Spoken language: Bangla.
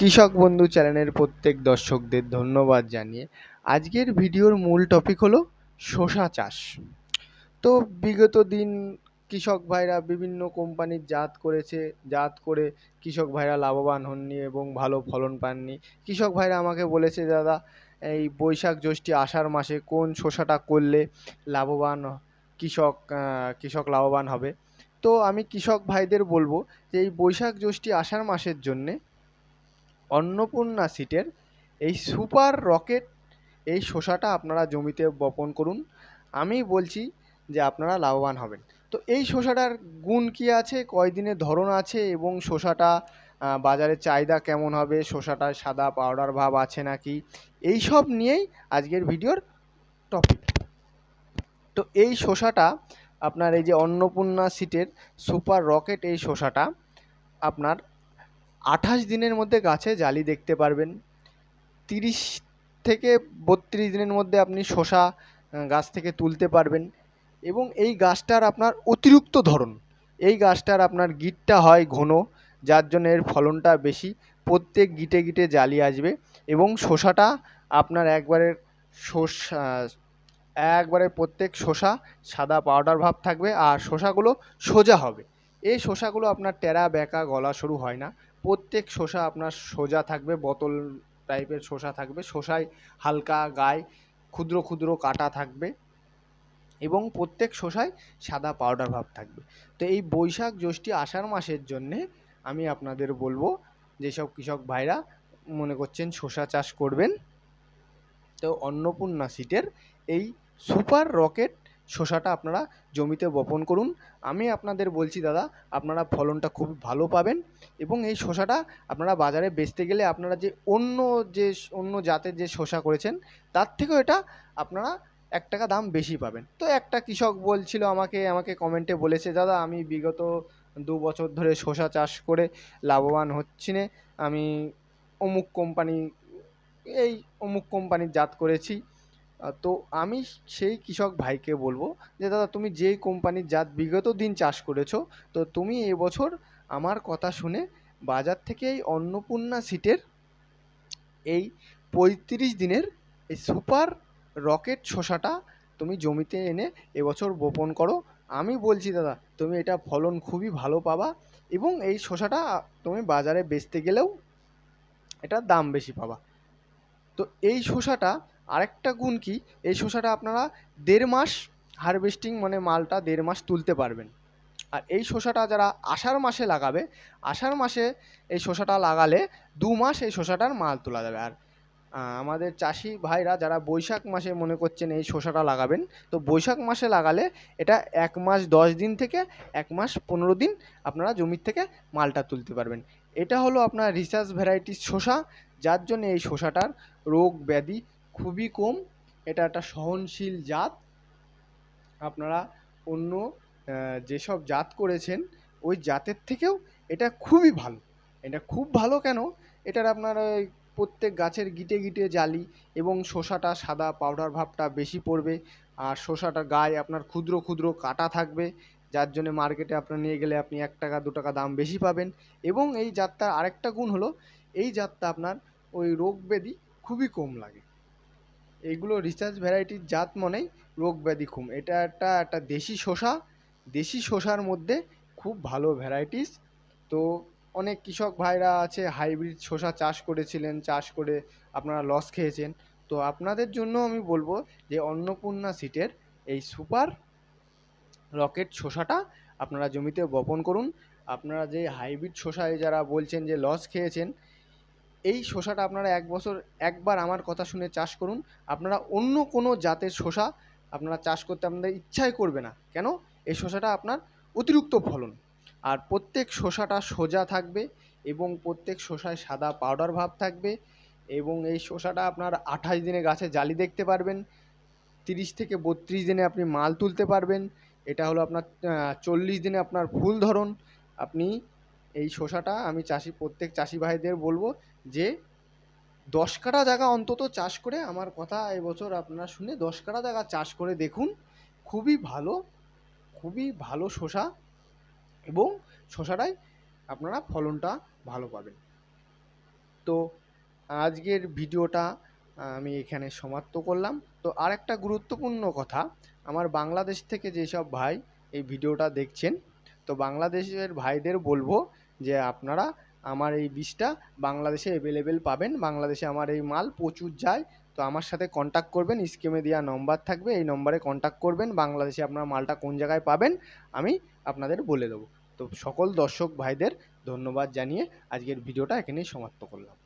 কৃষক বন্ধু চ্যানেলের প্রত্যেক দর্শকদের ধন্যবাদ জানিয়ে আজকের ভিডিওর মূল টপিক হলো শসা চাষ। তো বিগত দিন কৃষক ভাইরা বিভিন্ন কোম্পানির জাত করেছে, জাত করে কৃষক ভাইরা লাভবান হননি এবং ভালো ফলন পাননি। কৃষক ভাইরা আমাকে বলেছে, দাদা, এই বৈশাখ জ্যৈষ্ঠী আষাঢ় মাসে কোন শসাটা করলে লাভবান কৃষক কৃষক লাভবান হবে? তো আমি কৃষক ভাইদের বলব যে, এই বৈশাখ জ্যৈষ্ঠী আষাঢ় মাসের জন্যে অন্নপূর্ণা সিটের এই সুপার রকেট, এই শসাটা আপনারা জমিতে বপন করুন। আমি বলছি যে আপনারা লাভবান হবেন। তো এই শসাটার গুণ কী আছে? কয়দিনের ধরন আছে? এবং শসাটা বাজারে চাহিদা কেমন হবে? শসাটায় সাদা পাউডার ভাব আছে নাকি? এই সব নিয়েই আজকের ভিডিওর টপিক। তো এই শসাটা আপনার এই যে অন্নপূর্ণা সিটের সুপার রকেট এই শসাটা আপনার আঠাশ দিনের মধ্যে গাছে জালি দেখতে পারবেন। তিরিশ থেকে বত্রিশ দিনের মধ্যে আপনি শসা গাছ থেকে তুলতে পারবেন। এবং এই গাছটার আপনার অতিরিক্ত ধরন। এই গাছটার আপনার গিটটা হয় ঘন, যার জন্য এর ফলনটা বেশি। প্রত্যেক গিটে গিটে জালি আসবে এবং শসাটা আপনার একবারে শসা, একবারে প্রত্যেক শসা সাদা পাউডার ভাব থাকবে আর শসাগুলো সোজা হবে। এই শসাগুলো আপনার টেরা বেঁকা গলা সরু হয় না। প্রত্যেক শসা আপনার সোজা থাকবে, বোতল টাইপের শসা থাকবে। শসায় হালকা গায়ে ক্ষুদ্র ক্ষুদ্র কাটা থাকবে এবং প্রত্যেক শসায় সাদা পাউডার ভাব থাকবে। তো এই বৈশাখ জ্যৈষ্ঠী আষাঢ় মাসের জন্যে আমি আপনাদের বলব, যেসব কৃষক ভাইরা মনে করছেন শসা চাষ করবেন, তো অন্নপূর্ণা সিটের এই সুপার রকেট শসাটা আপনারা জমিতে বপন করুন। আমি আপনাদের বলছি, দাদা, আপনারা ফলনটা খুব ভালো পাবেন এবং এই শসাটা আপনারা বাজারে বেচতে গেলে আপনারা যে অন্য যে অন্য জাতের যে শসা করেছেন, তার থেকেও এটা আপনারা এক টাকা দাম বেশি পাবেন। তো একটা কৃষক বলছিল আমাকে আমাকে কমেন্টে বলেছে, দাদা, আমি বিগত দু বছর ধরে শসা চাষ করে লাভবান হচ্ছি না। আমি অমুক কোম্পানি এই অমুক কোম্পানির জাত করেছি। তো আমি সেই কৃষক ভাইকে বলব যে, দাদা, তুমি যেই কোম্পানির জাত বিগত দিন চাষ করেছ, তো তুমি এবছর আমার কথা শুনে বাজার থেকে এই অন্নপূর্ণা সিটের এই পঁয়ত্রিশ দিনের এই সুপার রকেট শসাটা তুমি জমিতে এনে এবছর বপন করো। আমি বলছি, দাদা, তুমি এটা ফলন খুবই ভালো পাবা এবং এই শসাটা তুমি বাজারে বেচতে গেলেও এটার দাম বেশি পাবা। তো এই শসাটা আরেকটা গুণ কি? এই শসাটা আপনারা দেড় মাস হারভেস্টিং মানে মালটা দেড় মাস তুলতে পারবেন। আর এই শসাটা যারা আষাঢ় মাসে লাগাবে, আষাঢ় মাসে এই শসাটা লাগালে দু মাস এই শসাটার মাল তোলা যাবে। আর আমাদের চাষি ভাইরা যারা বৈশাখ মাসে মনে করছেন এই শসাটা লাগাবেন, তো বৈশাখ মাসে লাগালে এটা এক মাস দশ দিন থেকে এক মাস পনেরো দিন আপনারা জমির থেকে মালটা তুলতে পারবেন। এটা হলো আপনার রিসার্চ ভ্যারাইটিস শসা, যার জন্য এই শসাটার রোগ ব্যাধি খুবই কম। এটা একটা সহনশীল জাত। আপনারা অন্য যেসব জাত করেছেন, ওই জাতের থেকেও এটা খুবই ভালো। এটা খুব ভালো কেন? এটার আপনার ওই প্রত্যেক গাছের গিটে গিটে জালি এবং শসাটা সাদা পাউডার ভাবটা বেশি পড়বে। আর শসাটা গায়ে আপনার ক্ষুদ্র ক্ষুদ্র কাটা থাকবে, যার জন্য মার্কেটে আপনার নিয়ে গেলে আপনি এক টাকা, দু টাকা দাম বেশি পাবেন। এবং এই জাতটার আরেকটা গুণ হলো, এই জাতটা আপনার ওই রোগ ব্যাধি খুবই কম লাগে। এইগুলো রিসার্চ ভ্যারাইটির জাত মনেই রোগ ব্যাধি কম। এটা একটা একটা দেশি শসা। দেশি শসার মধ্যে খুব ভালো ভ্যারাইটিস তো অনেক কৃষক ভাইরা আছে হাইব্রিড শসা চাষ করেছিলেন, চাষ করে আপনারা লস খেয়েছেন। তো আপনাদের জন্য আমি বলব যে, অন্নপূর্ণা সিটের এই সুপার রকেট শসাটা আপনারা জমিতে বপন করুন। আপনারা যে হাইব্রিড শসায় যারা বলছেন যে লস খেয়েছেন, এই শসাটা আপনারা এক বছর, একবার আমার কথা শুনে চাষ করুন। আপনারা অন্য কোনো জাতের শসা আপনারা চাষ করতে আপনাদের ইচ্ছাই করবে না। কেন? এই শসাটা আপনার অতিরিক্ত ফলন। আর প্রত্যেক শসাটা সোজা থাকবে এবং প্রত্যেক শসায় সাদা পাউডার ভাব থাকবে এবং এই শসাটা আপনার আঠাশ দিনে গাছে জালি দেখতে পারবেন, তিরিশ থেকে বত্রিশ দিনে আপনি মাল তুলতে পারবেন, এটা হলো আপনার চল্লিশ দিনে আপনার ফুল ধরন। আপনি এই শসাটা আমি চাষি, প্রত্যেক চাষি ভাইদের বলব যে দশ কাটা জায়গা অন্তত চাষ করে আমার কথা এবছর আপনারা শুনে দশ কাটা জায়গা চাষ করে দেখুন। খুবই ভালো খুবই ভালো শসা। এবং শসাটায় আপনারা ফলনটা ভালো পাবেন। তো আজকের ভিডিওটা আমি এখানে সমাপ্ত করলাম। তো আরেকটা গুরুত্বপূর্ণ কথা, আমার বাংলাদেশ থেকে যেসব ভাই এই ভিডিওটা দেখছেন, তো বাংলাদেশের ভাইদের বলব যে আপনারা আমার এই বীজটা বাংলাদেশে অ্যাভেলেবেল পাবেন। বাংলাদেশে আমার এই মাল প্রচুর যায়, তো আমার সাথে কন্ট্যাক্ট করবেন। স্কিমে দেওয়া নম্বর থাকবে, এই নম্বরে কন্ট্যাক্ট করবেন। বাংলাদেশে আপনার মালটা কোন জায়গায় পাবেন, আমি আপনাদের বলে দেবো। তো সকল দর্শক ভাইদের ধন্যবাদ জানিয়ে আজকের ভিডিওটা এখানেই সমাপ্ত করলাম।